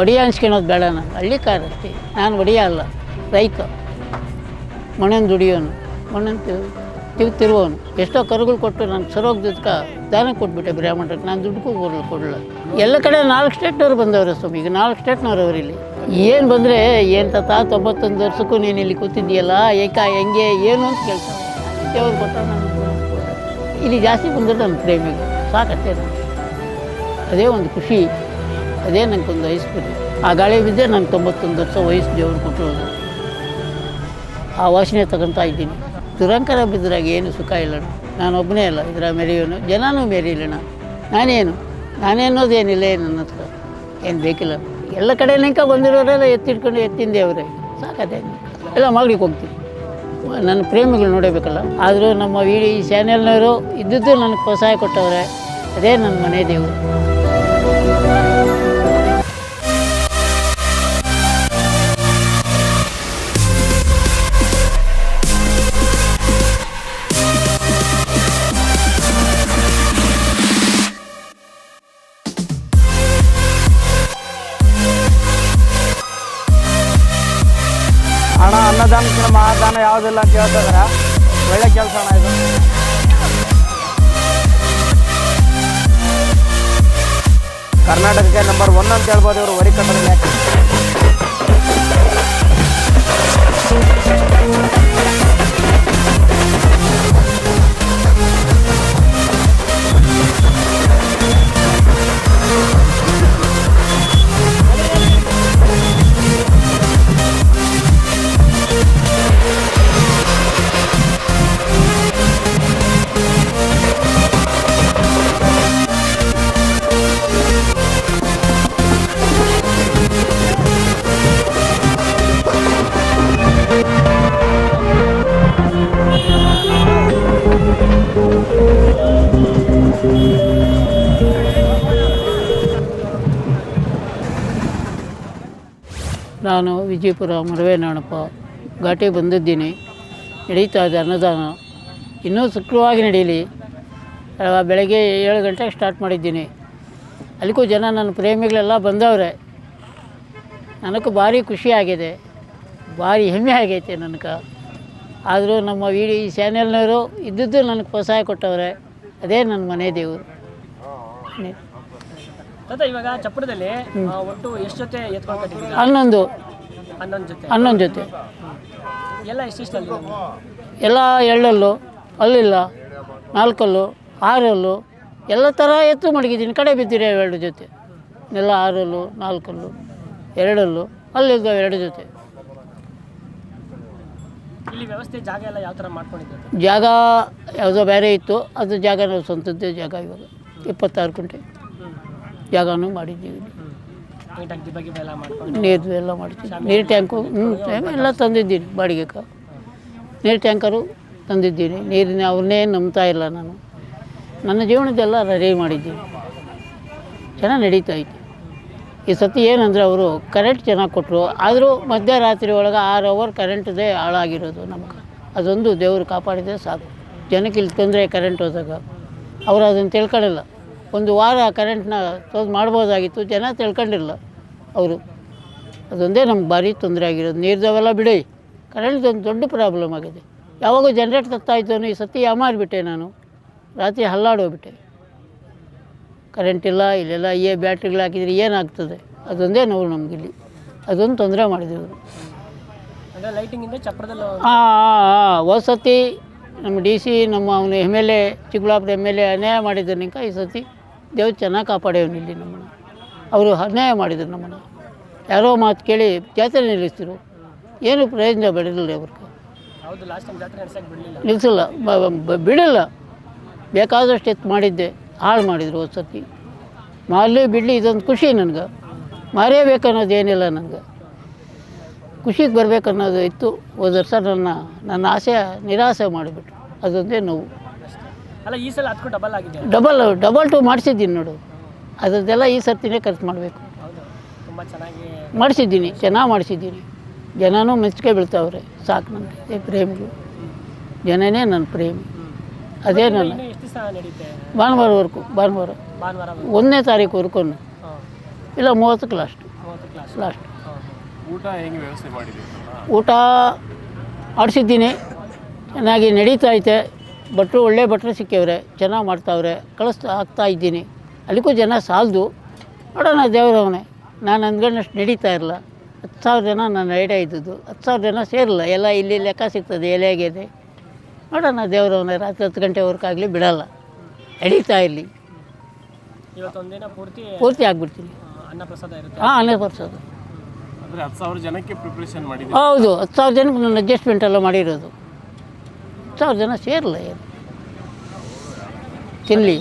ಒಡೆಯ ಅನ್ಸ್ಕೊಳೋದು ಬೇಡ ನಾನು. ಹಳ್ಳಿ ಅಷ್ಟೇ ನಾನು ಒಡೆಯ ಅಲ್ಲ. ರೈತ. ಮಣ್ಣನ್ನು ದುಡಿಯೋನು ಮಣ್ಣನ್ನು ತಿರು ತಿರುವವನು ಎಷ್ಟೋ ಕರುಗಳು ಕೊಟ್ಟು ನಾನು ಸರೋಗ್ದಕ್ಕೆ ದಾನ ಕೊಟ್ಬಿಟ್ಟೆ ಬ್ರಾಹ್ಮಣಕ್ಕೆ ನಾನು ದುಡ್ಡು ಕೊಡಲು ಕೊಡಲ್ಲ ಎಲ್ಲ ಕಡೆ ನಾಲ್ಕು ಸ್ಟೇಟ್ನವ್ರು ಬಂದವರು ಸ್ವಾಮಿ. ಈಗ ನಾಲ್ಕು ಸ್ಟೇಟ್ನವ್ರು ಇಲ್ಲಿ. ಏನು ಬಂದರೆ ಏನು ತಾತ ತೊಂಬತ್ತೊಂದು ವರ್ಷಕ್ಕೂ ನೀನು ಇಲ್ಲಿ ಕೂತಿದ್ದೀಯಲ್ಲ, ಏಕ, ಹೆಂಗೆ, ಏನು ಅಂತ ಕೇಳ್ತಾರೆ. ದೇವ್ರು ಗೊತ್ತ ಇಲ್ಲಿ ಜಾಸ್ತಿ ಬಂದರೆ ನನ್ನ ಪ್ರೇಮಿಗೆ ಸಾಕಷ್ಟೇ ಅದೇ ಒಂದು ಖುಷಿ. ಅದೇ ನನಗೊಂದು ಐಸ್ಪರ್ಯ ಆ ಗಾಳಿ ಬಿದ್ದೆ ನನಗೆ ತೊಂಬತ್ತೊಂದು ವರ್ಷ ವಯಸ್ಸು ದೇವರು ಕೊಟ್ಟಿರೋದು ಆ ವಾಸನೆ ತಗೊತಾ ಇದ್ದೀನಿ. ದುರಂಕಾರ ಬಿದ್ದಾಗ ಏನು ಸುಖ ಇಲ್ಲ ನಾನು ಒಬ್ಬನೇ ಅಲ್ಲ, ಇದರ ಮೆರೆಯೋನು ಜನನೂ ಮೆರೆಯಿಲ್ಲಣ ನಾನೇನು? ನಾನೇನೋದೇನಿಲ್ಲ ನನ್ನ ಹತ್ರ? ಏನು ಬೇಕಿಲ್ಲ. ಎಲ್ಲ ಕಡೆ ನಿಂಕ ಬಂದಿರೋರೆಲ್ಲ ಎತ್ತಿಟ್ಕೊಂಡು ಎತ್ತಿಂದೆ ಅವರೇ. ಸಾಕತ್ತೆ ಎಲ್ಲ ಮಗಳಿಗೆ ಹೋಗ್ತೀನಿ. ನನ್ನ ಪ್ರೇಮಿಗಳು ನೋಡಬೇಕಲ್ಲ. ಆದರೂ ನಮ್ಮ ವಿಡಿ ಚಾನೆಲ್ನವರು ಇದ್ದಿದ್ದು ನನಗೆ ಪ್ರೋತ್ಸಾಹ ಕೊಟ್ಟವ್ರೆ. ಅದೇ ನನ್ನ ಮನೆ ದೇವರು. ಮಹಾದಾನ ಯಾವುದಿಲ್ಲ ಅಂತ ಹೇಳ್ತಿದಾರೆ. ಒಳ್ಳೆ ಕೆಲಸ ಇದು. ಕರ್ನಾಟಕಕ್ಕೆ ನಂಬರ್ ಒನ್ ಅಂತ ಹೇಳ್ಬೋದು ಇವರು, ವರಿ ಕಟ್ಟಡ ನಾನು ವಿಜಯಪುರ ಮರವೇನಾಣಪ್ಪ ಘಾಟಿ ಬಂದಿದ್ದೀನಿ. ನಡೀತಾ ಇದೆ ಅನ್ನದಾನ. ಇನ್ನೂ ಸುಖವಾಗಿ ನಡೀಲಿ. ಬೆಳಗ್ಗೆ ಏಳು ಗಂಟೆಗೆ ಸ್ಟಾರ್ಟ್ ಮಾಡಿದ್ದೀನಿ. ಅಲ್ಲಿಗೂ ಜನ ನನ್ನ ಪ್ರೇಮಿಗಳೆಲ್ಲ ಬಂದವ್ರೆ. ನನಗೂ ಭಾರಿ ಖುಷಿಯಾಗಿದೆ ಆಗಿದೆ. ಭಾರಿ ಹೆಮ್ಮೆ ಆಗೈತೆ ನನಗೆ. ಆದರೂ ನಮ್ಮ ವಿಡಿ ಈ ಚಾನೆಲ್ನವರು ಇದ್ದದ್ದು ನನಗೆ ಪ್ರೋತ್ಸಾಹ ಕೊಟ್ಟವ್ರೆ. ಅದೇ ನನ್ನ ಮನೆ ದೇವರು. ಇವಾಗ ಚಪ್ಪಡದಲ್ಲಿ ಒಟ್ಟು ಎಷ್ಟು ಜೊತೆ ಹನ್ನೊಂದು. ಹನ್ನೊಂದು ಜೊತೆ. ಹನ್ನೊಂದು ಜೊತೆ. ಎಲ್ಲ ಎಲ್ಲ ಎಳ್ಳಲ್ಲು ಅಲ್ಲಿಲ್ಲ ನಾಲ್ಕಲ್ಲು ಆರಲ್ಲು ಎಲ್ಲ ಥರ ಎತ್ತು ಮಡಗಿದ್ದೀನಿ. ಕಡೆ ಬಿದ್ದಿರಿ ಎರಡು ಜೊತೆ. ಎಲ್ಲ ಆರಲ್ಲು ನಾಲ್ಕಲ್ಲು ಎರಡಲ್ಲು ಅಲ್ಲಿದ್ದ ಎರಡು ಜೊತೆ. ಇಲ್ಲಿ ವ್ಯವಸ್ಥೆ ಜಾಗ ಎಲ್ಲ ಯಾವ ಥರ ಮಾಡ್ಕೊಂಡಿದ್ದೀರಾ? ಜಾಗ ಯಾವುದೋ ಬೇರೆ ಇತ್ತು. ಅದು ಜಾಗ ನಾವು ಸ್ವಂತದ್ದೇ ಜಾಗ ಇವಾಗ. ಇಪ್ಪತ್ತಾರು ಗಂಟೆ ಜಾಗನೂ ಮಾಡಿದ್ದೀವಿ. ನೀಟಾಗಿ ದಿಬ್ಬ ಗಿಬ್ಬ ಎಲ್ಲ ಮಾಡ್ಕೊಂಡು ನೀರು ಎಲ್ಲ ಮಾಡ್ತೀವಿ. ನೀರು ಟ್ಯಾಂಕು ಹ್ಞೂ ಎಲ್ಲ ತಂದಿದ್ದೀನಿ ಬಾಡಿಗೆಗೆ ನೀರು ಟ್ಯಾಂಕರು ತಂದಿದ್ದೀನಿ. ನೀರಿನ ಅವ್ರನ್ನೇ ನಂಬ್ತಾ ಇಲ್ಲ ನಾನು. ನನ್ನ ಜೀವನದೆಲ್ಲ ರೆಡಿ ಮಾಡಿದ್ದೀನಿ. ಚೆನ್ನಾಗಿ ನಡೀತಾ ಐತೆ ಈ ಸತಿ ಏನಂದರೆ ಅವರು ಕರೆಂಟ್ ಚೆನ್ನಾಗಿ ಕೊಟ್ಟರು ಆದರೂ ಮಧ್ಯರಾತ್ರಿ ಒಳಗೆ ಆರು ಅವರ್ ಕರೆಂಟ್ದೇ ಹಾಳಾಗಿರೋದು ನಮ್ಗೆ. ಅದೊಂದು ದೇವರು ಕಾಪಾಡಿದರೆ ಸಾಕು. ಜನಕ್ಕೆ ಇಲ್ಲಿ ತೊಂದರೆ ಕರೆಂಟ್ ಹೋದಾಗ. ಅವರು ಅದನ್ನು ತಿಳ್ಕೊಳ್ಳಿಲ್ಲ ಒಂದು ವಾರ ಕರೆಂಟ್ನ ತೋದು ಮಾಡ್ಬೋದಾಗಿತ್ತು. ಜನ ತಿಳ್ಕೊಂಡಿಲ್ಲ. ಅವರು. ಅದೊಂದೇ ನಮ್ಗೆ ಭಾರಿ ತೊಂದರೆ ಆಗಿರೋದು. ನೀರ್ದವೆಲ್ಲ ಬಿಡಿ. ಕರೆಂಟ್ ಒಂದು ದೊಡ್ಡ ಪ್ರಾಬ್ಲಮ್ ಆಗಿದೆ. ಯಾವಾಗೂ ಜನ್ರೇಟ್ ತತ್ತಾ ಇದ್ದವನು ಈ ಸತಿ ಯಾಮಾರಿಬಿಟ್ಟೆ ನಾನು. ರಾತ್ರಿ ಹಲ್ಲಾಡೋಗ್ಬಿಟ್ಟೆ ಕರೆಂಟ್ ಇಲ್ಲ ಇಲ್ಲೆಲ್ಲ ಏ ಬ್ಯಾಟ್ರಿಗಳು ಹಾಕಿದ್ರೆ ಏನಾಗ್ತದೆ? ಅದೊಂದೇ ನೋವು ನಮಗಿಲ್ಲಿ ಅದೊಂದು ತೊಂದರೆ ಮಾಡಿದ್ರು ಹಾಂ ಹಾಂ ವಸತಿ ಸತಿ ನಮ್ಮ ಡಿ ಸಿ ನಮ್ಮ ಅವನು M L A Chikkaballapur M L A ಅನ್ಯಾಯ ಮಾಡಿದ್ದನಿಕ ಈ ಸತಿ ದೇವ್ರು ಚೆನ್ನಾಗಿ ಕಾಪಾಡೇವನಿಲ್ಲಿ ಇಲ್ಲಿ ನಮ್ಮನ್ನು. ಅವರು ಅನ್ಯಾಯ ಮಾಡಿದರು ನಮ್ಮನ್ನು. ಯಾರೋ ಮಾತು ಕೇಳಿ ಜಾತ್ರೆ ನಿಲ್ಲಿಸ್ತಿರು ಏನು ಪ್ರಯೋಜನ ಬೆಳೆದಿಲ್ಲ ಅವ್ರಿಗೆ ನಿಲ್ಲಿಸಲ್ಲ. ಬಿಡಲ್ಲ ಬೇಕಾದಷ್ಟು ಎತ್ತು ಮಾಡಿದ್ದೆ. ಹಾಳು ಮಾಡಿದರು ಒಂದು ಸರ್ತಿ ಮಾರಲಿ ಬಿಡಲಿ ಇದೊಂದು ಖುಷಿ ನನಗೆ. ಮಾರೇಬೇಕನ್ನೋದು ಏನಿಲ್ಲ ನನಗೆ. ಖುಷಿಗೆ ಬರಬೇಕನ್ನೋದು ಇತ್ತು. ಹೋದ ವರ್ಷ ನನ್ನ ನನ್ನ ಆಸೆ ನಿರಾಸೆ ಮಾಡಿಬಿಟ್ರು. ಅದೊಂದೇ ನೋವು. ಅಲ್ಲ ಈ ಸಲ ಡಬಲ್ ಆಗಿದೆ ಡಬಲ್ ಡಬಲ್ ಟು ಮಾಡಿಸಿದ್ದೀನಿ ನೋಡು. ಅದರದ್ದೆಲ್ಲ ಈ ಸರ್ತಿನೇ ಖರ್ಚು ಮಾಡಬೇಕು. ಹೌದು ತುಂಬ ಚೆನ್ನಾಗಿ ಮಾಡಿಸಿದ್ದೀನಿ ಚೆನ್ನಾಗಿ ಮಾಡಿಸಿದ್ದೀನಿ. ಜನನೂ ಮೆಚ್ಚುಗೆ ಬೀಳ್ತಾವ್ರೆ ಸಾಕು ನನಗೆ ಪ್ರೇಮಿಗಳು ಜನನೇ ನನ್ನ ಪ್ರೇಮಿ. ಅದೇ ನನ್ನ ಭಾನುವಾರವರೆಗೂ ಭಾನುವಾರ ಭಾನುವಾರ. ಒಂದನೇ ತಾರೀಕು ವರ್ಕೊಂಡು ಇಲ್ಲ ಮೂವತ್ತಕ್ಕೆ ಲಾಸ್ಟ್ ಲಾಸ್ಟ್ ಊಟ ಹೆಂಗೆ ವ್ಯವಸ್ಥೆ ಮಾಡಿದ್ದೀವಿ ಊಟ ಆಡಿಸಿದ್ದೀನಿ. ಚೆನ್ನಾಗಿ ನಡೀತಾ ಐತೆ. ಭಟ್ರು ಒಳ್ಳೆ ಭಟ್ರು ಸಿಕ್ಕವ್ರೆ ಚೆನ್ನಾಗಿ ಮಾಡ್ತಾವ್ರೆ ಕಳಿಸ್ತಾ ಆಗ್ತಾ ಇದ್ದೀನಿ. ಅಲ್ಲಿಗೂ ಜನ ಸಾಲದು. ನೋಡೋಣ ದೇವರವನೇ ನಾನು ಅಂದ್ಕೊಂಡಷ್ಟು ನಡೀತಾ ಇರಲ್ಲ. ಹತ್ತು ಸಾವಿರ ಜನ ನನ್ನ ಐಡಿಯಾ ಇದ್ದದ್ದು ಹತ್ತು ಸಾವಿರ ಜನ ಸೇರಿಲ್ಲ. ಎಲ್ಲ ಇಲ್ಲಿ ಲೆಕ್ಕ ಸಿಗ್ತದೆ ಎಲೆ ಆಗಿದೆ ನೋಡೋಣ ದೇವರವನೇ ರಾತ್ರಿ ಹತ್ತು ಗಂಟೆವರೆಗಾಗಲಿ ಬಿಡೋಲ್ಲ. ನಡೀತಾ ಇರಲಿ. ಇವತ್ತೊಂದಿನ ಪೂರ್ತಿ ಪೂರ್ತಿ ಆಗಿಬಿಡ್ತೀನಿ. ಆ, ಅನ್ನ ಪ್ರಸಾದ ಇರುತ್ತೆ. ಹಾಂ ಅನ್ನಪ್ರಸಾದ. ಅಂದರೆ ಹತ್ತು ಸಾವಿರ ಜನಕ್ಕೆ ಪ್ರಿಪ್ರೇಷನ್ ಹೌದು ಹತ್ತು ಸಾವಿರ ಜನಕ್ಕೆ ನಾನು ಅಡ್ಜಸ್ಟ್ಮೆಂಟ್ ಎಲ್ಲ ಮಾಡಿರೋದು. ಹತ್ತು ಸಾವಿರ ಜನ ಸೇರಲ್ಲ ಏನು? ತಿನ್ನಲಿ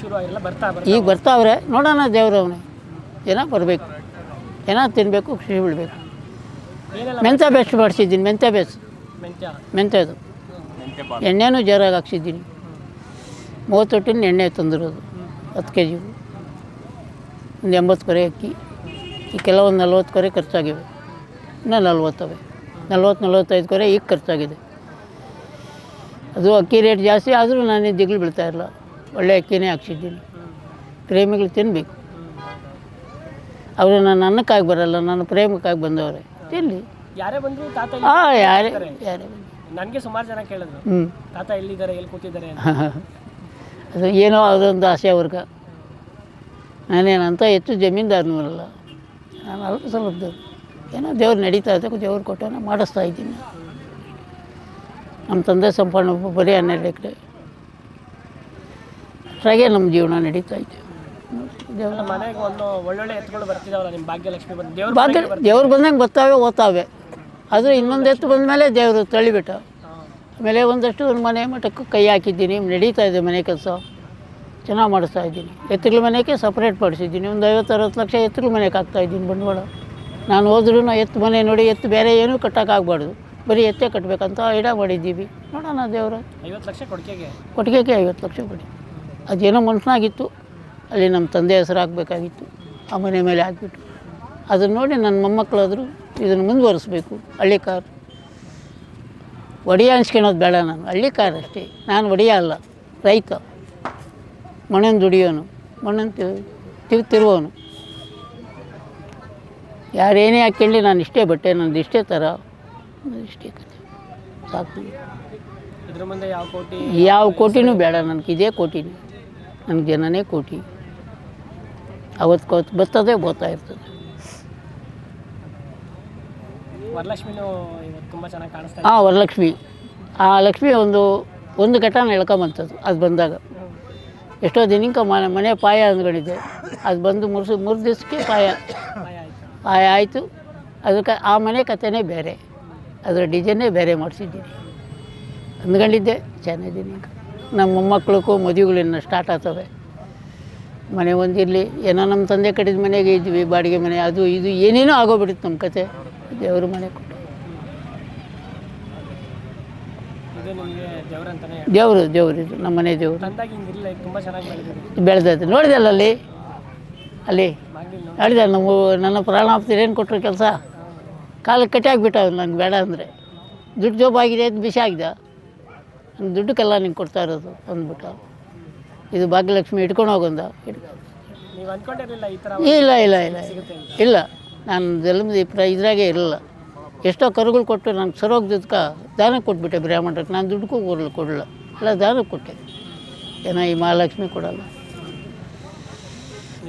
ಶುರು ಬರ್ತಾ ಈಗ ಬರ್ತಾವ್ರೆ ನೋಡೋಣ ದೇವ್ರವನೇ ಏನೋ ಬರಬೇಕು. ಏನೋ ತಿನ್ನಬೇಕು ಖುಷಿ ಬಿಡಬೇಕು ಮೆಂತ್ಯ ಬೆಸ್ಟ್ ಮಾಡಿಸಿದ್ದೀನಿ ಮೆಂತ್ಯ ಬೆಸ್ಟ್ ಮೆಂತ್ಯ? ಮೆಂತ್ಯದು ಎಣ್ಣೆನೂ ಜೋರಾಗಿ ಹಾಕ್ಸಿದ್ದೀನಿ. ಮೂವತ್ತು ಟಿನ್ ಎಣ್ಣೆ ತಂದಿರೋದು ಹತ್ತು ಕೆ ಜಿ ಒಂದು ಎಂಬತ್ತು ಕೊರೆ ಅಕ್ಕಿ. ಈ ಕೆಲವೊಂದು ನಲ್ವತ್ತು ಕೊರೆ ಖರ್ಚಾಗಿವೆ. ಇನ್ನೂ ನಲ್ವತ್ತವೆ. ನಲ್ವತ್ತು ನಲ್ವತ್ತೈದು ಕೊರೆ ಈಗ ಖರ್ಚಾಗಿದೆ. ಅದು ಅಕ್ಕಿ ರೇಟ್ ಜಾಸ್ತಿ ಆದರೂ ನಾನು ದಿಗ್ಲು ಬೀಳ್ತಾ ಇಲ್ಲ ಒಳ್ಳೆ ಅಕ್ಕಿನೇ ಹಾಕ್ಸಿದ್ದೀನಿ. ಪ್ರೇಮಿಗಳು ತಿನ್ನಬೇಕು ಅವರು ನನ್ನ ಅನ್ನಕ್ಕಾಗಿ ಬರಲ್ಲ ನನ್ನ ಪ್ರೇಮಕ್ಕಾಗಿ ಬಂದವರೆ. ತಿನ್ನಲಿ ಯಾರೇ ಬಂದ್ರು ತಾತ ಹಾಂ ಯಾರೇ ಯಾರೇ ನನಗೆ ಸುಮಾರು ಜನ ಕೇಳಿದ್ರು. ಹ್ಞೂ ತಾತ ಎಲ್ಲಿದ್ದಾರೆ ಎಲ್ಲಿ ಕೂತಿದ್ದಾರೆ ಅದು ಏನೋ ಅದೊಂದು ಆಸೆ ಅವ್ರಿಗೆ. ನಾನೇನಂತ ಹೆಚ್ಚು ಜಮೀನ್ದಾರನೂ ಅಲ್ಲ ನಾನು ಅಲ್ಪ ಸ್ವಲ್ಪ ಏನೋ ದೇವ್ರು ನಡೀತಾ ಇದ್ದಾಗ ದೇವ್ರು ಕೊಟ್ಟವನ ಮಾಡಿಸ್ತಾ ಇದ್ದೀನಿ. ನಮ್ಮ ತಂದೆ ಸಂಪಣ್ಣ ಒಬ್ಬ ಬರೀ ಹನ್ನೆರಡು ಎಕರೆ. ಅಷ್ಟಾಗೆ ನಮ್ಮ ಜೀವನ ನಡೀತಾ ಇದೆ. ದೇವ್ರ ಮನೆಗೆ ಒಂದು ಒಳ್ಳೊಳ್ಳೆ ಎತ್ತುಗಳು ಬರ್ತಿದಾವಲ್ಲ ನಿಮ್ಮ ಭಾಗ್ಯಲಕ್ಷ್ಮಿ ಬಂದು ದೇವ್ರ ಭಾಗ್ಯ ದೇವ್ರು ಬಂದಂಗೆ ಬರ್ತಾವೆ ಓದ್ತಾವೆ ಆದರೆ ಇನ್ನೊಂದು ಎತ್ತು ಬಂದಮೇಲೆ ದೇವರು ತಳ್ಳಿಬಿಟ್ಟ. ಆಮೇಲೆ ಒಂದಷ್ಟು ಒಂದು ಮನೆ ಮಠಕ್ಕೂ ಕೈ ಹಾಕಿದ್ದೀನಿ ನಡೀತಾ ಇದೆ ಮನೆ ಕೆಲಸ. ಚೆನ್ನಾಗಿ ಮಾಡಿಸ್ತಾ ಇದ್ದೀನಿ. ಎತ್ತುಗಳ ಮನೆಗೆ ಸಪ್ರೇಟ್ ಪಡಿಸಿದ್ದೀನಿ ಒಂದು ಐವತ್ತು ಅರವತ್ತು ಲಕ್ಷ ಎತ್ತುಗಳ ಮನೆಗೆ ಹಾಕ್ತಾ ಇದ್ದೀನಿ ಬಂಡವಾಳ. ನಾನು ಹೋದ್ರೂ ಎತ್ತು ಮನೆ ನೋಡಿ ಎತ್ತು ಬೇರೆ ಏನೂ ಕಟ್ಟೋಕ್ಕಾಗಬಾರ್ದು ಬರೀ ಎತ್ತೇ ಕಟ್ಟಬೇಕಂತ ಐಡಿಯಾ ಮಾಡಿದ್ದೀವಿ. ನೋಡೋಣ ದೇವರು. ಐವತ್ತು ಲಕ್ಷ ಕೊಡ್ಕೆಗೆ. ಕೊಟ್ಟಿಗೆಗೆ ಐವತ್ತು ಲಕ್ಷ ಕೊಡಿ. ಅದೇನೋ ಮನುಷ್ಯನಾಗಿತ್ತು ಅಲ್ಲಿ ನಮ್ಮ ತಂದೆ ಹೆಸರು ಹಾಕಬೇಕಾಗಿತ್ತು. ಆ ಮನೆ ಮೇಲೆ ಹಾಕಿಬಿಟ್ಟು. ಅದನ್ನು ನೋಡಿ ನನ್ನ ಮೊಮ್ಮಕ್ಕಳಾದರೂ ಇದನ್ನು ಮುಂದುವರಿಸ್ಬೇಕು. ಹಳ್ಳಿ ಕಾರ್. ಒಡೆಯ ಅನ್ಸ್ಕೊಳೋದು ಬೇಡ ನಾನು. ಹಳ್ಳಿ ಕಾರ್ ಅಷ್ಟೇ. ನಾನು ಒಡೆಯ ಅಲ್ಲ. ರೈತ. ಮಣ್ಣನ್ನು ದುಡಿಯೋನು. ಮಣ್ಣನ್ನು ತಿರು ತಿರುವೋನು ಯಾರೇನೇ ಹಾಕ್ಕೊಳ್ಳಿ ನಾನು ಇಷ್ಟೇ ಬಟ್ಟೆ ನಂದು ಇಷ್ಟೇ ಥರ. ಇಷ್ಟೇ ಕತೆ ಸಾಕು. ಯಾವ ಕೋಟಿನೂ ಬೇಡ. ನನಗೆ ಇದೇ ಕೋಟಿನೇ. ನನಗೆ ಜನನೇ ಕೋಟಿ. ಅವತ್ತು ಬರ್ತದೆ ಬೋತಾ ಇರ್ತದೆ. ಹಾಂ ವರಲಕ್ಷ್ಮಿ. ಆ ಲಕ್ಷ್ಮಿ ಒಂದು ಒಂದು ಘಟನೆ ಎಳ್ಕೊಂಬಂಥದ್ದು ಅದು ಬಂದಾಗ. ಎಷ್ಟೋ ದಿನಕ್ಕೆ ಮನೆ ಮನೆ ಪಾಯ ಅಂದ್ಕೊಂಡಿದ್ದೆ. ಅದು ಬಂದು ಮುರ್ಸು ಮೂರು ದಿವಸಕ್ಕೆ ಪಾಯ. ಪಾಯ ಆಯಿತು. ಅದಕ್ಕೆ ಆ ಮನೆ ಕಥೆನೇ ಬೇರೆ. ಅದರ ಡಿಸೈನೇ ಬೇರೆ ಮಾಡಿಸಿದ್ದೀನಿ. ಅಂದ್ಕೊಂಡಿದ್ದೆ ಚೆನ್ನಾಗಿದ್ದೀನಿ. ನಮ್ಮ ಮೊಮ್ಮಕ್ಕಳಿಗೂ ಮದುವೆಗಳಿನ್ನ ಸ್ಟಾರ್ಟ್ ಆಗ್ತವೆ. ಮನೆ ಒಂದಿರಲಿ ಏನೋ ನಮ್ಮ ತಂದೆ ಕಟ್ಟಿದ ಮನೆಗೆ ಇದ್ವಿ ಬಾಡಿಗೆ ಮನೆ ಅದು ಇದು ಏನೇನೋ ಆಗೋಗ್ಬಿಡುತ್ತೆ ನಮ್ಮ ಕತೆ. ದೇವ್ರ ಮನೆ ಕೊಟ್ಟು. ದೇವರು ದೇವರು ಇದು ನಮ್ಮ ಮನೆ ದೇವರು. ಬೆಳೆದೈತೆ ನೋಡಿದಲ್ಲ ಅಲ್ಲಿ ಅಲ್ಲಿ? ನೋಡಿದೆ. ನಮ್ಮ ನನ್ನ ಪ್ರಾಣಾಪ್ತಿರು ಏನು ಕೊಟ್ಟರು ಕೆಲಸ. ಕಾಲಕ್ಕೆ ಕಟ್ಟಿ ಆಗಿಬಿಟ್ಟ ನಂಗೆ ಬೇಡ ಅಂದರೆ. ದುಡ್ಡು ಜೋಬ್ ಆಗಿದೆ ಅಂತ ಬಿಸಿ ಆಗಿದೆ ನಂಗೆ ದುಡ್ಡಕ್ಕೆಲ್ಲ ನಿಂಗೆ ಕೊಡ್ತಾ ಇರೋದು ಅಂದ್ಬಿಟ್ಟು. ಇದು ಭಾಗ್ಯಲಕ್ಷ್ಮಿ ಇಟ್ಕೊಂಡು ಹೋಗೊಂದ ಇಲ್ಲ ಇಲ್ಲ ಇಲ್ಲ ಇಲ್ಲ ನಾನು ಜಲಮದಿ ಪ್ರ ಇದ್ರಾಗೆ ಇರಲಿಲ್ಲ. ಎಷ್ಟೋ ಕರುಗಳು ಕೊಟ್ಟು ನಾನು ಸರೋಗ್ದಕ್ಕೆ ದಾನಕ್ಕೆ ಕೊಟ್ಬಿಟ್ಟೆ ಬ್ರಾಹ್ಮಣಕ್ಕೆ ನಾನು ದುಡ್ಡು ಕೊಡಲು ಕೊಡಲ್ಲ ಎಲ್ಲ ದಾನಕ್ಕೆ ಕೊಟ್ಟೆ. ಏನೋ ಈ ಮಹಾಲಕ್ಷ್ಮಿ ಕೊಡಲ್ಲ.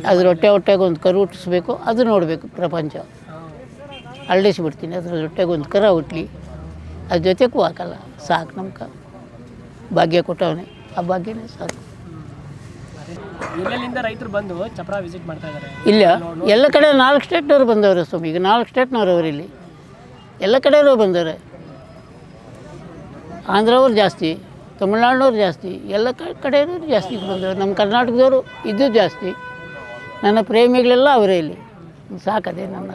ಅದ್ರ ಹೊಟ್ಟೆ ಹೊಟ್ಟೆಗೆ ಒಂದು ಕರು ಹುಟ್ಟಿಸ್ಬೇಕು ಅದು ನೋಡಬೇಕು ಪ್ರಪಂಚ. ಅಳ್ಳಿಸ್ಬಿಡ್ತೀನಿ. ಅದ್ರ ಹೊಟ್ಟೆಗೆ ಒಂದು ಕರ ಹುಟ್ಲಿ. ಅದ್ರ ಜೊತೆಗೂ ಹಾಕಲ್ಲ. ಸಾಕು ನಮ್ಗೆ. ಭಾಗ್ಯ ಕೊಟ್ಟವನೇ. ಆ ಭಾಗ್ಯನೇ ಸಾಕು. ಎಲ್ಲೆಲ್ಲಿಂದ ರೈತರು ಬಂದು ಚಪ್ರ ವಿಸಿಟ್ ಮಾಡ್ತಾ ಇದ್ದಾರೆ ಇಲ್ಲ. ಎಲ್ಲ ಕಡೆ ನಾಲ್ಕು ಸ್ಟೇಟ್ನವ್ರು ಬಂದವರು ಸ್ವಾಮಿ. ಈಗ ನಾಲ್ಕು ಸ್ಟೇಟ್ನವ್ರು ಅವರು ಇಲ್ಲಿ. ಎಲ್ಲ ಕಡೆಯವರು ಬಂದವ್ರೆ. ಆಂಧ್ರವ್ರು ಜಾಸ್ತಿ ತಮಿಳ್ನಾಡಿನವ್ರು ಜಾಸ್ತಿ ಎಲ್ಲ ಕಡೆಯವರು ಜಾಸ್ತಿ ಬಂದವರು. ನಮ್ಮ ಕರ್ನಾಟಕದವರು ಇದ್ದು ಜಾಸ್ತಿ. ನನ್ನ ಪ್ರೇಮಿಗಳೆಲ್ಲ ಅವರೇ ಇಲ್ಲಿ. ಸಾಕದೆ ನನ್ನ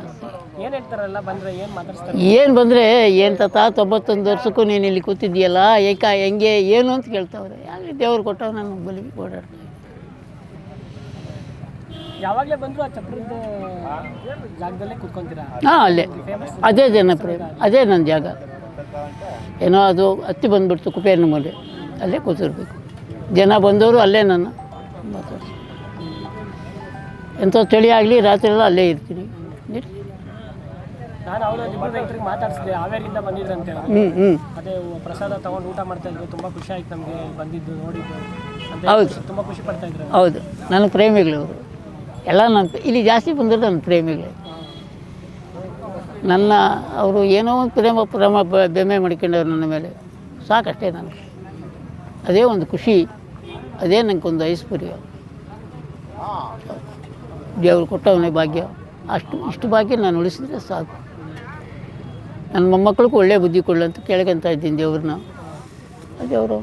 ಏನು ಹೇಳ್ತಾರಲ್ಲ ಬಂದರೆ ಏನು ಮಾತಾಡ್ತಾರೆ ಏನು ಬಂದರೆ ಏನು ತಾತ ತೊಂಬತ್ತೊಂದು ವರ್ಷಕ್ಕೂ ನೀನು ಇಲ್ಲಿ ಕೂತಿದ್ದೀಯಲ್ಲ ಏಕ ಹೆಂಗೆ ಏನು ಅಂತ ಕೇಳ್ತಾವ್ರೆ. ಯಾಕೆ ದೇವ್ರು ಕೊಟ್ಟವ್ ನಾನು ಬಲಿ ಓಡಾಡ್ತೀನಿ ಯಾವಾಗಲೇ ಬಂದರೂ ಆ ಚಪ್ರದ ಜಾಗದಲ್ಲೇ ಕೂತ್ಕೊಂತೀರಾ? ಹಾಂ ಅಲ್ಲೇ. ಅದೇ ಜನ ಪ್ರೇಮ ಅದೇ ನನ್ನ ಜಾಗ. ಏನೋ ಅದು ಹತ್ತಿ ಬಂದ್ಬಿಡ್ತು ಕುಪೇರನ ಮೇಲೆ ಅಲ್ಲೇ ಕೂತಿರ್ಬೇಕು. ಜನ ಬಂದವರು ಅಲ್ಲೇ ನಾನು ಎಂಥ ಚಳಿ ಆಗಲಿ ರಾತ್ರಿ ಎಲ್ಲ ಅಲ್ಲೇ ಇರ್ತೀನಿ. ನಾನು ಅವರು ಇಬ್ಬರು ರೈತರಿಗೆ ಮಾತಾಡಿಸಿದೆ ಹಾವೇರಿಯಿಂದ ಬಂದಿದ್ರಂತೆ. ಹ್ಞೂ ಹ್ಞೂ ಅದೇ ಪ್ರಸಾದ ತಗೊಂಡು ಊಟ ಮಾಡ್ತಾ ಇದ್ರು. ತುಂಬಾ ಖುಷಿ ಆಯ್ತು ನಮಗೆ ಬಂದಿದ್ದು ನೋಡಿದ್ದು. ಅಂತ ಹೌದು. ತುಂಬಾ ಖುಷಿ ಪಡ್ತಾ ಇದ್ರು. ಹೌದು. ನನ್ನ ಪ್ರೇಮಿಗಳು. ಅವರು ಎಲ್ಲ ನನ್ನ ಇಲ್ಲಿ ಜಾಸ್ತಿ ಬಂದರೆ ನನ್ನ ಪ್ರೇಮಿಗಳು. ನನ್ನ ಅವರು ಏನೋ ಒಂದು ಪ್ರೇಮ ಪ್ರೇಮ ಬ- ಬೆಮ್ಮೆ ಮಾಡ್ಕೊಂಡವ್ರು ನನ್ನ ಮೇಲೆ. ಸಾಕಷ್ಟೇ ನನಗೆ. ಅದೇ ಒಂದು ಖುಷಿ. ಅದೇ ನನಗೊಂದು ಐಶ್ವರ್ಯ ದೇವರು ಕೊಟ್ಟವನೇ ಭಾಗ್ಯ. ಅಷ್ಟು ಇಷ್ಟು ಭಾಗ್ಯ ನಾನು ಉಳಿಸಿದ್ರೆ ಸಾಕು. ನನ್ನ ಮೊಮ್ಮಕ್ಕಳಿಗೂ ಒಳ್ಳೆಯ ಬುದ್ಧಿ ಕೊಡಲಿ ಅಂತ ಕೇಳ್ಕೊಂತ ಇದ್ದೀನಿ ದೇವ್ರನ್ನ. ದೇವರು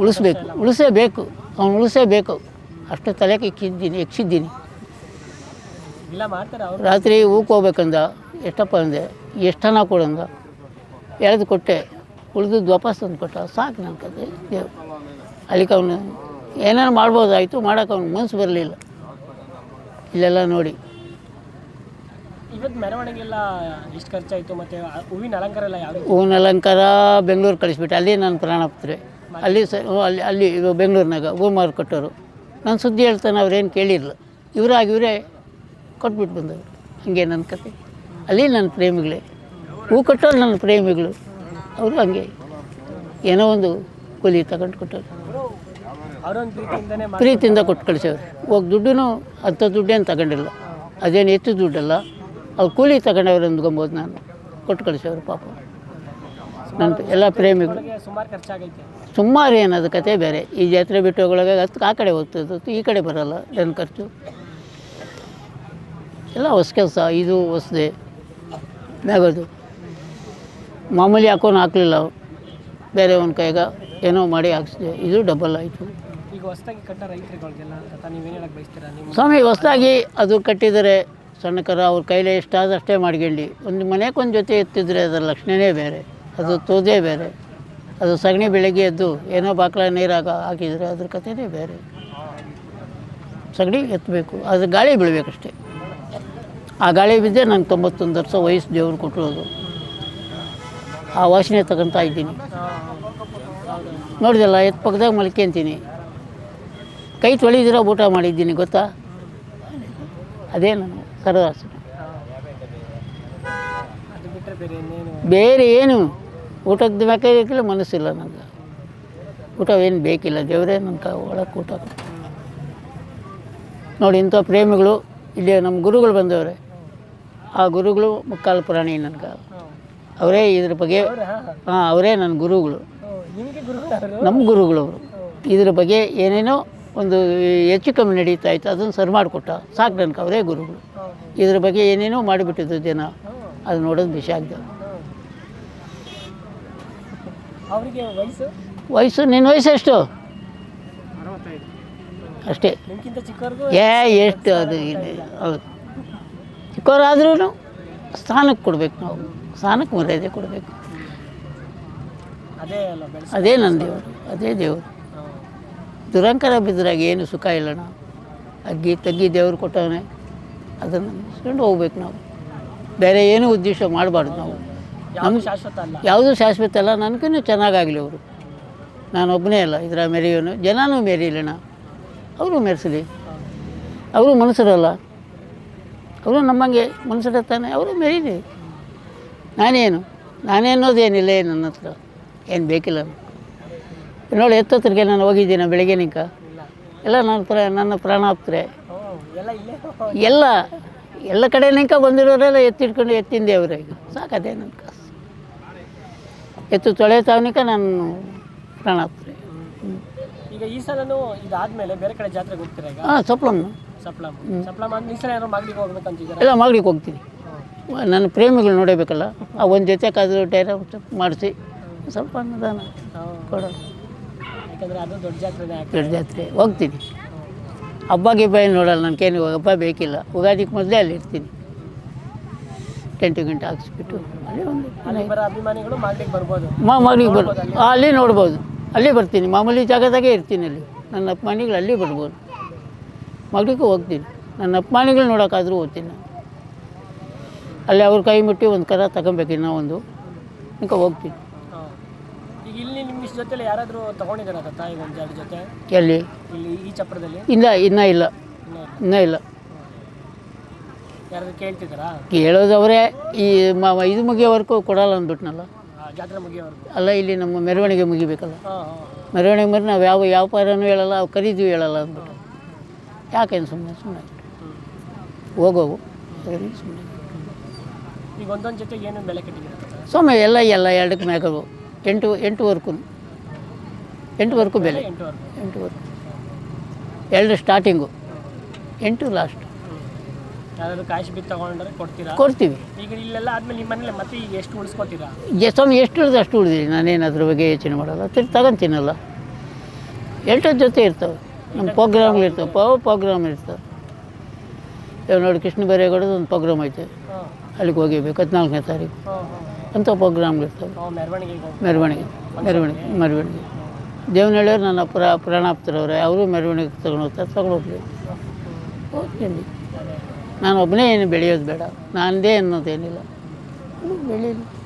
ಉಳಿಸ್ಬೇಕು. ಉಳಿಸೇಬೇಕು. ಅವ್ನು ಉಳಿಸೇಬೇಕು. ಅಷ್ಟು ತಲೆಗೆ ಇಕ್ಕಿದ್ದೀನಿ ಅವರು. ರಾತ್ರಿ ಹೂಕ್ ಹೋಗ್ಬೇಕಂದ ಎಷ್ಟಪ್ಪ ಅಂದೆ? ಎಷ್ಟನ ಕೊಡಂದ ಎಳೆದು ಕೊಟ್ಟೆ. ಉಳಿದು ವಾಪಸ್ ತಂದು ಕೊಟ್ಟ. ಸಾಕು ನನ್ನ ಕತೆ ದೇವ್ರು. ಅಲ್ಲಿಗೆ ಅವನು ಏನೇನು ಮಾಡ್ಬೋದಾಯಿತು ಮಾಡೋಕೆ ಅವ್ನಿಗೆ ಮನಸ್ಸು ಬರಲಿಲ್ಲ. ಇಲ್ಲೆಲ್ಲ ನೋಡಿ. ಇವತ್ತು ಮೆರವಣಿಗೆಲ್ಲ ಎಷ್ಟು ಖರ್ಚಾಯಿತು ಮತ್ತೆ ಆ ಹೂವಿನ ಅಲಂಕಾರ ಎಲ್ಲ ಯಾವ ರೀತಿ ಹೂವಿನ ಅಲಂಕಾರ ಬೆಂಗಳೂರು ಕಳಿಸ್ಬಿಟ್ಟೆ ಅಲ್ಲಿ ನಾನು ಪ್ರಾಣಪತ್ರೆ ಅಲ್ಲಿ ಸ ಅಲ್ಲಿ ಅಲ್ಲಿ ಬೆಂಗಳೂರಿನಾಗ ಹೂ ಮಾರುಕಟ್ಟೋರು ನಾನು ಸುದ್ದಿ ಹೇಳ್ತಾನೆ ಅವ್ರೇನು ಕೇಳಿರಲಿಲ್ಲ ಇವರಾಗಿ ಇವರೇ ಕೊಟ್ಬಿಟ್ಟು ಬಂದವರು. ಹಂಗೆ ನನ್ನ ಕತೆ. ಅಲ್ಲಿ ನನ್ನ ಪ್ರೇಮಿಗಳೇ. ಹೂ ಕಟ್ಟೋರು ನನ್ನ ಪ್ರೇಮಿಗಳು. ಅವರು ಹಂಗೆ ಏನೋ ಒಂದು ಕೂಲಿ ತಗೊಂಡು ಕೊಟ್ಟರು ಪ್ರೀತಿಯಿಂದ ಕೊಟ್ಟು ಕಳಿಸೋರು. ಹೋಗಿ ದುಡ್ಡು ಅಂಥ ದುಡ್ಡೇನು ತಗೊಂಡಿಲ್ಲ. ಅದೇನು ಹೆಚ್ಚು ದುಡ್ಡಲ್ಲ. ಅವ್ರು ಕೂಲಿ ತಗೊಂಡವ್ರು ಅಂದ್ಕೊಬೋದು ನಾನು. ಕೊಟ್ಟು ಕಳಿಸೋರು ಪಾಪ. ನನ್ನ ಎಲ್ಲ ಪ್ರೇಮಿಗಳು. ಸುಮಾರು ಏನದು ಕತೆ ಬೇರೆ. ಈ ಜಾತ್ರೆ ಬಿಟ್ಟು ಹೋಗೊಳಗೆ ಹತ್ತು ಆ ಕಡೆ ಹೋಗ್ತದೆ ಈ ಕಡೆ ಬರೋಲ್ಲ ನನ್ನ ಖರ್ಚು. ಎಲ್ಲ ಹೊಸ ಕೆಲಸ ಇದು ಹೊಸದೆ. ಮ್ಯಾಗೋದು ಮಾಮೂಲಿ ಹಾಕೋನು ಹಾಕಲಿಲ್ಲ. ಬೇರೆ ಒಂದು ಕೈಗ ಏನೋ ಮಾಡಿ ಹಾಕ್ಸಿದೆ ಇದು ಡಬಲ್ ಆಯಿತು. ಈಗ ಹೊಸದಾಗಿ ಕಟ್ಟ ರೈತರುಗಳಿಗೆಲ್ಲ ಅಂತ ನೀವೇನು ಹೇಳಕ್ ಬಯಸ್ತೀರಾ? ನೀವು ಸ್ವಾಮಿ, ಹೊಸದಾಗಿ ಅದು ಕಟ್ಟಿದರೆ ಸಣ್ಣಕರ ಅವ್ರ ಕೈಲಿ ಇಷ್ಟಾದಷ್ಟೇ ಮಾಡ್ಕೊಳ್ಳಿ ಒಂದು ಮನೆಗೊಂದು ಜೊತೆ ಎತ್ತಿದ್ರೆ ಅದರ ಲಕ್ಷಣವೇ ಬೇರೆ. ಅದು ತೋದೇ ಬೇರೆ. ಅದು ಸಗಣಿ ಬೆಳಗ್ಗೆ ಎದ್ದು ಏನೋ ಬಾಕ್ಲ ನೀರಾಗ ಹಾಕಿದರೆ ಅದ್ರ ಕಥೆನೇ ಬೇರೆ. ಸಗಣಿ ಎತ್ತಬೇಕು. ಅದು ಗಾಳಿ ಬೀಳಬೇಕಷ್ಟೆ. ಆ ಗಾಳಿ ಬಿದ್ದೆ ನಂಗೆ ತೊಂಬತ್ತೊಂದು ವರ್ಷ ವಯಸ್ಸು ದೇವ್ರು ಕೊಟ್ಟಿರೋದು. ಆ ವಾಸನೆ ತಗೊತಾ ಇದ್ದೀನಿ. ನೋಡಿದಲ್ಲ ಎತ್ತ ಪಕ್ಕದಾಗ ಮಲ್ಕೊಂತೀನಿ ಕೈ ತೊಳಿದಿರ ಊಟ ಮಾಡಿದ್ದೀನಿ ಗೊತ್ತಾ? ಅದೇ ನಾನು ಬಿಟ್ಟರೆ ಬೇರೆ ಏನು? ಊಟದ ಬೇಕಾಗಿಲ್ಲ ಮನಸ್ಸಿಲ್ಲ ನನಗೆ ಊಟ ಏನು ಬೇಕಿಲ್ಲ ದೇವರೇ ನನ್ನ ಒಳಗೆ ಊಟ ನೋಡಿ ಇಂಥ ಪ್ರೇಮಿಗಳು ಇಲ್ಲಿ ನಮ್ಮ ಗುರುಗಳು ಬಂದವರೇ. ಆ ಗುರುಗಳು ಮುಕ್ಕಾಲು ಪ್ರಾಣಿ ನನಗೆ. ಅವರೇ ಇದ್ರ ಬಗ್ಗೆ ಹಾಂ ಅವರೇ ನನ್ನ ಗುರುಗಳು. ಗುರುಗಳವರು? ನಮ್ಮ ಗುರುಗಳು ಅವರು ಇದ್ರ ಬಗ್ಗೆ ಏನೇನೋ ಒಂದು ಹೆಚ್ಚು ಕಮ್ಮಿ ನಡೀತಾ ಇತ್ತು ಅದನ್ನು ಸರಿ ಮಾಡಿಕೊಟ್ಟ. ಸಾಕು ನನಗೆ ಅವರೇ ಗುರುಗಳು. ಇದ್ರ ಬಗ್ಗೆ ಏನೇನೋ ಮಾಡಿಬಿಟ್ಟಿದ್ದು ಜನ. ಅದು ನೋಡೋದು ವಿಷಯ ಆಗ್ತದೆ. ಅವರಿಗೆ ವಯಸ್ಸು? ನಿನ್ನ ವಯಸ್ಸು ಎಷ್ಟು? ಅಷ್ಟೇ. ಏ ಎಷ್ಟು ಅದು ಹೌದು. ಚಿಕ್ಕವರಾದ್ರೂ ಸ್ಥಾನಕ್ಕೆ ಕೊಡ್ಬೇಕು ನಾವು. ಸ್ಥಾನಕ್ಕೆ ಮರ್ಯಾದೆ ಕೊಡಬೇಕು. ಅದೇ ಅಲ್ಲ ಅದೇ ನನ್ನ ದೇವರು. ಅದೇ ದೇವರು. ದುರಂಕಾರ ಬಿದ್ದಾಗ ಏನು ಸುಖ ಇಲ್ಲಣ್ಣ. ಅಗ್ಗಿ ತಗ್ಗಿ ದೇವ್ರು ಕೊಟ್ಟವನೆ ಅದನ್ನು ಮುಗಿಸ್ಕೊಂಡು ಹೋಗ್ಬೇಕು ನಾವು. ಬೇರೆ ಏನೂ ಉದ್ದೇಶ ಮಾಡಬಾರ್ದು ನಾವು. ನಮ್ಮ ಶಾಶ್ವತ ಅಲ್ಲ? ಯಾವುದೂ ಶಾಶ್ವತ ಅಲ್ಲ ನನಗೂ ಚೆನ್ನಾಗಾಗಲಿ ಅವರು. ನಾನು ಒಬ್ಬನೇ ಅಲ್ಲ ಇದರ ಮೆರೆಯೋನು ಜನನೂ ಮೆರೀಲಣ್ಣ ಅವರು ಮೆರೆಸಲಿ. ಅವರು ಮನುಷ್ಯರಲ್ಲ ಅವರು ನಮ್ಮಂಗೆ ತಾನೆ ಅವರು ಮೆರೀಲಿ. ನಾನೇನು? ನಾನೇ ಅನ್ನೋದೇನಿಲ್ಲ ಏನು ನನ್ನ ಹತ್ರ. ಏನು ಬೇಕಿಲ್ಲ. ನೋಡಿ ಎತ್ತತ್ರಕ್ಕೆ ನಾನು ಹೋಗಿದ್ದೀನಿ ಬೆಳಗ್ಗೆ ನಿಂಕ. ಎಲ್ಲ ನನ್ನ ಪ್ರ ನನ್ನ ಪ್ರಾಣಾಪ್ತರೆ. ಎಲ್ಲ ಎಲ್ಲ ಎಲ್ಲ ಕಡೆ ನಿಂಕ ಬಂದಿರೋರೆಲ್ಲ ಎತ್ತಿಟ್ಕೊಂಡು ಎತ್ತಿಂದೆ ಅವ್ರಿಗೆ ಈಗ. ಸಾಕದೇ ನನ್ನ ಕಾಸು. ಎತ್ತು ತೊಳೆತಾವನಿಕ ನಾನು ಪ್ರಾಣಾಪ್ತರೆ. ಈಗ ಈ ಸಲನೂ ಇದಾದ್ಮೇಲೆ ಬೇರೆ ಕಡೆ ಜಾತ್ರೆಗೆ ಹೋಗ್ತೀರಾ ಈಗ? ಹಾಂ ಸಪ್ಲಮ್ಮ ಸಪ್ಲಮ್. ಸಪ್ಲಮ್ ಅಂದ್ರೆ ಈ ಸಲ ಏನೋ ಮಾಗಡಿಗೆ ಹೋಗ್ಬೇಕಂತಿದ್ದೀರಾ? ಎಲ್ಲ ಮಾಗಡಿಗೆ ಹೋಗ್ತೀನಿ. ನನ್ನ ಪ್ರೇಮಿಗಳು ನೋಡಬೇಕಲ್ಲ ಆ ಒಂದು ಜೊತೆ ಕಾದು ಟೈರ ಮಾಡಿಸಿ ಸ್ವಲ್ಪ ಅನ್ನದಾನ ಕೊಡೋದು ಯಾಕಂದ್ರೆ ಅದು ದೊಡ್ಡ ಜಾತ್ರೆನೇ ಆಗ್ತದೆ. ದೊಡ್ಡ ಜಾತ್ರೆ. ಹೋಗ್ತೀನಿ. ಹಬ್ಬ ಗಿಬ್ಬ ಏನು ನೋಡಲ್ಲ ನನಗೇನು ಹಬ್ಬ ಬೇಕಿಲ್ಲ. ಉಗಾದಿಗೆ ಮೊದಲೇ ಅಲ್ಲಿ ಇರ್ತೀನಿ. ಟೆಂಟು ಗಂಟೆ ಹಾಕ್ಸ್ಬಿಟ್ಟು. ಅಲ್ಲಿ ಒಂದು ಅಭಿಮಾನಿಗಳು ಬರ್ಬೋದು. ಮಾಗಡಿಗೆ ಅಲ್ಲಿ ನೋಡ್ಬೋದು. ಅಲ್ಲಿ ಬರ್ತೀನಿ. ಮಾಮೂಲಿ ಜಾಗದಾಗೆ ಇರ್ತೀನಿ ಅಲ್ಲಿ. ನನ್ನ ಅಪ್ಮಾನಿಗಳು ಅಲ್ಲಿ ಬರ್ಬೋದು. ಮಗಳಿಗೂ ಹೋಗ್ತೀನಿ. ನನ್ನ ಅಪ್ಮಾನಿಗಳು ನೋಡೋಕ್ಕಾದರೂ ಹೋಗ್ತೀನಿ ನಾನು. ಅಲ್ಲಿ ಅವ್ರ ಕೈ ಮುಟ್ಟಿ ಒಂದು ಕರ ತಗೊಬೇಕಿನ್ನ ಒಂದು. ಇಂಕ ಹೋಗ್ತೀನಿ. ನಿಮ್ಮ ಜೊತೆಲಿ ಯಾರಾದರೂ ತಗೊಂಡಿದ್ದಾರ ತಾತ ಈಗ ಒಂದು ಎರಡು ಜೊತೆ? ಎಲ್ಲಿ? ಇಲ್ಲಿ ಈ ಚಪ್ರದಲ್ಲಿ? ಇಲ್ಲ ಇನ್ನೂ ಇಲ್ಲ. ಇನ್ನೂ ಇಲ್ಲ. ಯಾರಾದ್ರೂ ಕೇಳ್ತಿದ್ದಾರಾ? ಕೇಳೋದವರೇ ಈ ಮ ಇದು ಮುಗಿಯೋವರೆಗೂ ಕೊಡಲ್ಲ ಅಂದ್ಬಿಟ್ನಲ್ಲ. ಆ, ಜಾತ್ರೆ ಮುಗಿಯೋವರೆಗೂ? ಅಲ್ಲ ಇಲ್ಲಿ ನಮ್ಮ ಮೆರವಣಿಗೆ ಮುಗಿಬೇಕಲ್ಲ. ಹಾಂ ಹಾಂ ಮೆರವಣಿಗೆ ಮೇಲೆ ನಾವು ಯಾವ ವ್ಯಾಪಾರನೂ ಹೇಳಲ್ಲ ಖರೀದಿ ಹೇಳಲ್ಲ ಅಂದ್ಬಿಟ್ಟು. ಯಾಕೇನು ಸುಮ್ಮನೆ ಸುಮ್ಮನೆ ಹೋಗೋವು ಸುಮ್ಮನೆ ಈಗ ಒಂದೊಂದು ಜೊತೆ ಏನು ಬೆಲೆ ಕಟ್ಟಿದ್ದೀರಾ ಸುಮ್ಮನೆ ಎಲ್ಲ ಎಲ್ಲ ಎರಡಕ್ಕೆ ಮ್ಯಾಗವು ಎಂಟು ಎಂಟುವರೆಗೂ. ಎಂಟುವರೆಗೂ ಬೆಲೆ. ಎಂಟುವರೆಗೂ. ಎರಡು ಸ್ಟಾರ್ಟಿಂಗು ಎಂಟು ಲಾಸ್ಟ್ ಕಾಯಿ ಬಿತ್ತು ತಗೊಂಡ್ರೆ ಕೊಡ್ತೀರಾ? ಕೊಡ್ತೀವಿ. ಈಗ ಇಲ್ಲೆಲ್ಲ ಆದ್ಮೇಲೆ ನಿಮ್ಮ ಮನೇಲಿ ಮತ್ತೆ ಈಗ ಎಷ್ಟು ಉಳಿಸ್ಕೊತೀರಾ? ಸ್ವಾಮಿ ಎಷ್ಟು ಹಿಡಿದು ಅಷ್ಟು ಉಳಿದಿರಿ. ನಾನೇನು ಅದ್ರ ಬಗ್ಗೆ ಯೋಚನೆ ಮಾಡಲ್ಲ. ತಿರ್ಗಿ ತಗೊಂತೀನಲ್ಲ. ಎಂಟತ್ತು ಜೊತೆ ಇರ್ತವೆ. ನಮ್ಮ ಪ್ರೋಗ್ರಾಮ್ ಇರ್ತವೆ. ಪವ ಪ್ರೋಗ್ರಾಮ್ ಇರ್ತವೆ. ಇವಾಗ ನೋಡಿ ಕೃಷ್ಣ ಬೈರೇಗೌಡದ ಒಂದು ಪ್ರೋಗ್ರಾಮ್ ಐತೆ. ಅಲ್ಲಿಗೆ ಹೋಗಿಬೇಕು ಹದಿನಾಲ್ಕನೇ ತಾರೀಕು. ಅಂಥ ಪ್ರೋಗ್ರಾಮ್ಗಳಿರ್ತವೆ ಹೋಗಿ ಮೆರವಣಿಗೆ. ಮೆರವಣಿಗೆ ಮೆರವಣಿಗೆ. ದೇವನಹಳ್ಳಿಯವ್ರು ನನ್ನ ಪುರ ಪುರಾಣಾಪ್ತರವ್ರೆ, ಅವರು ಮೆರವಣಿಗೆ ತಗೊಂಡು ಹೋಗ್ತಾರೆ, ತಗೊಂಡು ಹೋಗ್ಲಿ. ಹೋಗ್ತೀನಿ ನಾನು ಒಬ್ಬನೇ ಏನು ಬೆಳೆಯೋದು ಬೇಡ. ನಾನದೇ ಅನ್ನೋದೇನಿಲ್ಲ. ಬೆಳೀಲಿ